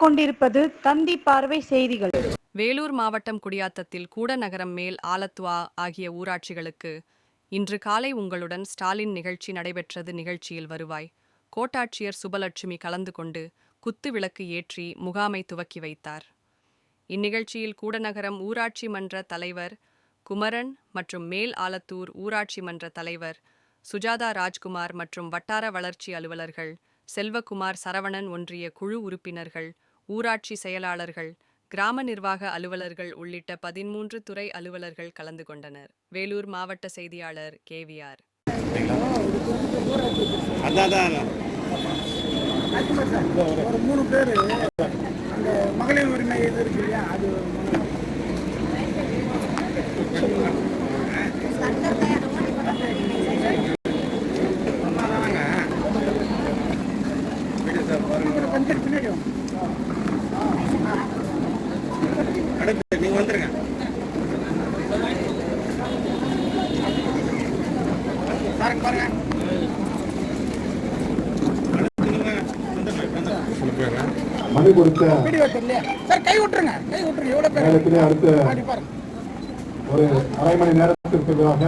கொண்டிருப்பது தந்தி பார்வை செய்திகள். வேலூர் மாவட்டம் குடியாத்தத்தில் கூடநகரம் மேல் ஆலத்துவா ஆகிய ஊராட்சிகளுக்கு இன்று காலை உங்களுடன் ஸ்டாலின் நிகழ்ச்சி நடைபெற்றது நிகழ்ச்சியில் வருவாய். கோட்டாட்சியர் சுபலட்சுமி கலந்து கொண்டு குத்து விளக்கு ஏற்றி முகாமை துவக்கி வைத்தார். இந்நிகழ்ச்சியில் கூடநகரம் ஊராட்சி மன்ற தலைவர் குமரன் மற்றும் மேல் ஆலத்தூர் ஊராட்சி மன்ற தலைவர் சுஜாதா ராஜ்குமார் மற்றும் வட்டார வளர்ச்சி அலுவலர்கள் செல்வகுமார் சரவணன் ஒன்றிய குழு உறுப்பினர்கள் ஊராட்சி செயலாளர்கள் கிராம நிர்வாக அலுவலர்கள் உள்ளிட்ட பதிமூன்று துறை அலுவலர்கள் கலந்து கொண்டனர். வேலூர் மாவட்ட செய்தியாளர் கேவிஆர். மூணு பேர் அந்த மகளிர் உரிமை இது இருக்கு இல்லையா? அது கொஞ்சம் பின்னாடி வாங்க. அடுத்து நீங்க வந்துருங்க. பாருங்க. பாருங்க கொடுத்த சார் கை விட்டுருங்க. கை விட்டுருங்க. எவ்வளோ பேர் அடுத்த ஒரு அரை மணி நேரத்திற்குள்ளாக